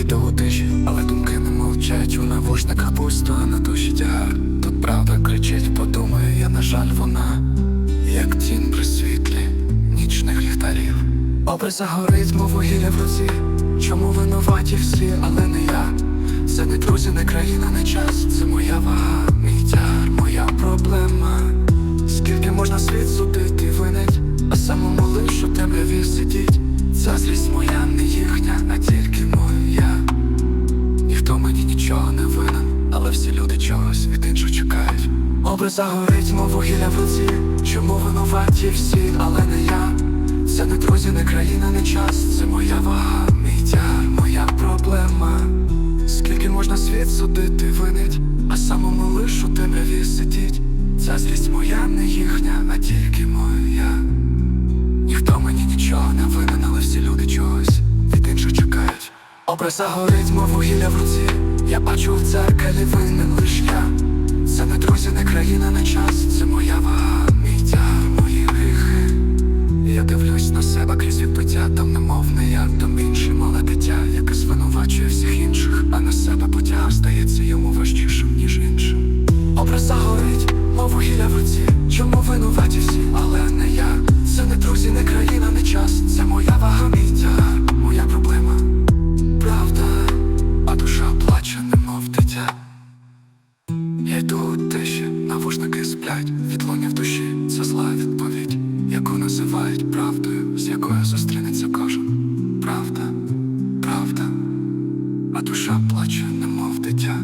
Іду у тиші, але думки не мовчать. Вона навушниках пусто, а на душі тягар. Тут правда кричить, подумаю, я, на жаль, вона Як тінь при світлі нічних ліхтарів. Образ горить, мов вугілля в руці. Чому винуваті всі, але не я? Це не друзі, не країна, не час, це моя вага. Чогось від інших чекають. Образ загорить, мов вугілля в руці. Чому винуваті всі, але не я. Це не друзі, не країна, не час. Це моя вага, мій тягар, моя проблема. Скільки можна світ судити, винить, а самому лиш у темряві сидіть. Ця злість моя, не їхня, а тільки моя. Ніхто мені нічого не винен, але всі люди чогось від інших чекають. Образ загорить, мов вугілля в руці. Я бачу в дзеркалі винен лиш на себе крізь відбиття, там немовне я, там інший мале дитя, яке звинувачує всіх інших, а на себе потяг стається йому важчішим, ніж іншим. Образ загорить, мов вугілля в руці. Чому винуваті всі, але не я. Це не друзі, не країна, не час. Це моя вага, мій тягар, моя проблема. Правда, а душа плаче, немов дитя. Я йду у тиші, навушники сплять, відлуння в душі, це зла відповідь, яку називають правдою, з якою зустрінеться кожен. Правда, правда, а душа плаче, немов дитя.